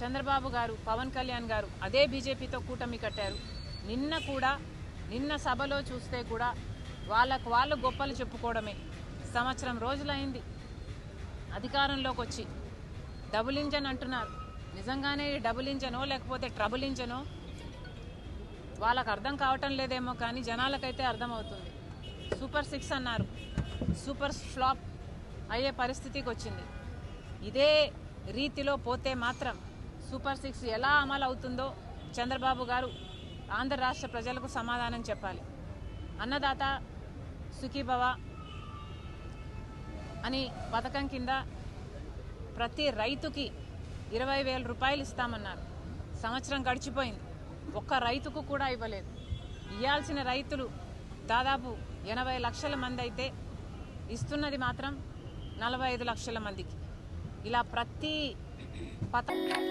చంద్రబాబు గారు పవన్ కళ్యాణ్ గారు అదే బీజేపీతో కూటమి కట్టారు. నిన్న కూడా నిన్న సభలో చూస్తే కూడా వాళ్ళకు వాళ్ళు గొప్పలు చెప్పుకోవడమే. సంవత్సరం రోజులైంది. అధికారంలోకి వచ్చి డబుల్ ఇంజన్ అంటున్నారు. నిజంగానే డబుల్ ఇంజనో లేకపోతే ట్రబుల్ ఇంజనో? వాళ్ళకు అర్థం కావటం లేదేమో కానీ జనాలకైతే అర్థమవుతుంది. సూపర్ సిక్స్ అన్నారు. సూపర్ ఫ్లాప్ అయ్యే పరిస్థితికి వచ్చింది. ఇదే రీతిలో పోతే మాత్రం సూపర్ సిక్స్ ఎలా అమలు అవుతుందో చంద్రబాబు గారు ఆంధ్ర రాష్ట్ర ప్రజలకు సమాధానం చెప్పాలి. అన్నదాత సుఖీభవ అని పథకం కింద ప్రతి రైతుకి ఇరవై వేల రూపాయలు ఇస్తామన్నారు. సంవత్సరం గడిచిపోయింది. ఒక్క రైతుకు కూడా ఇవ్వలేదు. ఇవ్వాల్సిన రైతులు దాదాపు ఎనభై లక్షల మంది అయితే ఇస్తున్నది మాత్రం నలభై ఐదు లక్షల మందికి. ఇలా ప్రతి పథకం